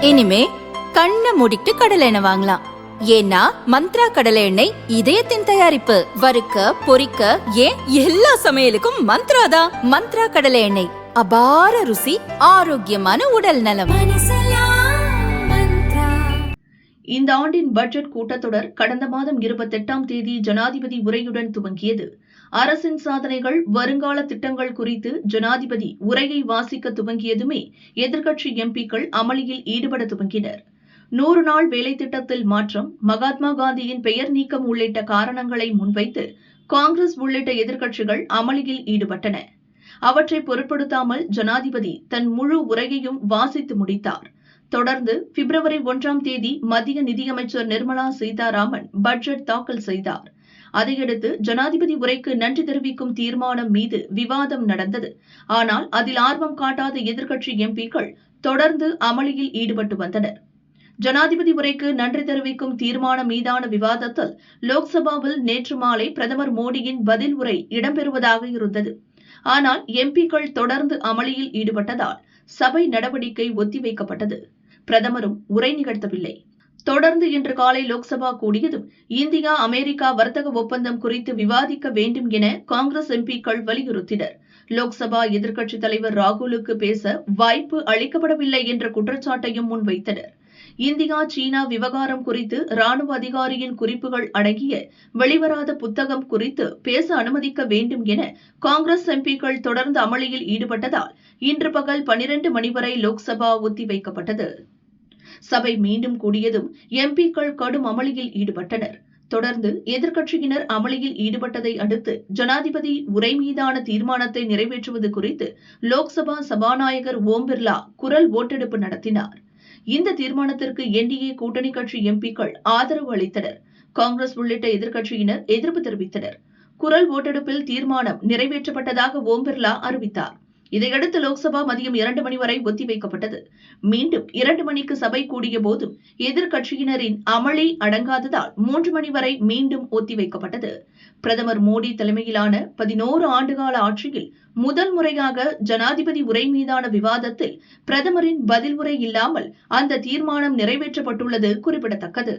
இனிமே கண்ணை மூடிட்டு கடலை எண்ணெய் வாங்கலாம். ஏன்னா மந்த்ரா கடலை எண்ணெய் இதயத்தின் தயாரிப்பு. வறுக்க பொரிக்க ஏன் எல்லா சமையலுக்கும் மந்த்ரா தான். மந்த்ரா கடலை எண்ணெய். அபார ருசி ஆரோக்கியமான உடல் நலம். இந்த ஆண்டின் பட்ஜெட் கூட்டத்தொடர் கடந்த மாதம் இருபத்தெட்டாம் தேதி ஜனாதிபதி உரையுடன் துவங்கியது. அரசின் சாதனைகள் வருங்கால திட்டங்கள் குறித்து ஜனாதிபதி உரையை வாசிக்க துவங்கியதுமே எதிர்க்கட்சி எம்பிக்கள் அமளியில் ஈடுபட துவங்கினர். நூறு நாள் வேலை திட்டத்தில் மாற்றம் மகாத்மா காந்தியின் பெயர் நீக்கம் உள்ளிட்ட காரணங்களை முன்வைத்து காங்கிரஸ் உள்ளிட்ட எதிர்க்கட்சிகள் அமளியில் ஈடுபட்டன. அவற்றை பொருட்படுத்தாமல் ஜனாதிபதி தன் முழு உரையையும் வாசித்து முடித்தார். தொடர்ந்து பிப்ரவரி ஒன்றாம் தேதி மத்திய நிதியமைச்சர் நிர்மலா சீதாராமன் பட்ஜெட் தாக்கல் செய்தார். அதையடுத்து ஜனாதிபதி உரைக்கு நன்றி தெரிவிக்கும் தீர்மானம் மீது விவாதம் நடந்தது. ஆனால் அதில் ஆர்வம் காட்டாத எதிர்க்கட்சி எம்பிக்கள் தொடர்ந்து அமளியில் ஈடுபட்டு வந்தனர். ஜனாதிபதி உரைக்கு நன்றி தெரிவிக்கும் தீர்மானம் மீதான விவாதத்தில் லோக்சபாவில் நேற்று மாலை பிரதமர் மோடியின் பதில் உரை இடம்பெறுவதாக இருந்தது. ஆனால் எம்பிக்கள் தொடர்ந்து அமளியில் ஈடுபட்டதால் சபை நடவடிக்கை ஒத்திவைக்கப்பட்டது. பிரதமரும் உரை நிகழ்த்தவில்லை. தொடர்ந்து இன்று காலை லோக்சபா கூடியதும் இந்தியா அமெரிக்கா வர்த்தக ஒப்பந்தம் குறித்து விவாதிக்க வேண்டும் என காங்கிரஸ் எம்பிக்கள் வலியுறுத்தினர். லோக்சபா எதிர்க்கட்சித் தலைவர் ராகுலுக்கு பேச வாய்ப்பு அளிக்கப்படவில்லை என்ற குற்றச்சாட்டையும் முன்வைத்தனர். இந்தியா சீனா விவகாரம் குறித்து ராணுவ அதிகாரியின் குறிப்புகள் அடங்கிய வெளிவராத புத்தகம் குறித்து பேச அனுமதிக்க வேண்டும் என காங்கிரஸ் எம்பிக்கள் தொடர்ந்து அமளியில் ஈடுபட்டதால் இன்று பகல் பனிரண்டு மணி வரை லோக்சபா ஒத்திவைக்கப்பட்டது. சபை மீண்டும் கூடியதும் எம்பிக்கள் கடும் அமளியில் ஈடுபட்டனர். தொடர்ந்து எதிர்க்கட்சியினர் அமளியில் ஈடுபட்டதை அடுத்து ஜனாதிபதி உரை மீதான தீர்மானத்தை நிறைவேற்றுவது குறித்து லோக்சபா சபாநாயகர் ஓம் பிர்லா குரல் ஓட்டெடுப்பு நடத்தினார். இந்த தீர்மானத்திற்கு என்டிஏ கூட்டணி கட்சி எம்பிக்கள் ஆதரவு அளித்தனர். காங்கிரஸ் உள்ளிட்ட எதிர்க்கட்சியினர் எதிர்ப்பு தெரிவித்தனர். குரல் ஓட்டெடுப்பில் தீர்மானம் நிறைவேற்றப்பட்டதாக ஓம் பிர்லா அறிவித்தார். இதையடுத்து லோக்சபா மதியம் இரண்டு மணி வரை ஒத்திவைக்கப்பட்டது மீண்டும் இரண்டு மணிக்கு சபை கூடிய போதும் எதிர்கட்சியினரின் அமளி அடங்காததால் மூன்று மணி வரை மீண்டும் ஒத்திவைக்கப்பட்டது பிரதமர் மோடி தலைமையிலான பதினோரு ஆண்டுகால ஆட்சியில் முதல் முறையாக ஜனாதிபதி உரை மீதான விவாதத்தில் பிரதமரின் பதில் உரை இல்லாமல் அந்த தீர்மானம் நிறைவேற்றப்பட்டுள்ளது குறிப்பிடத்தக்கது.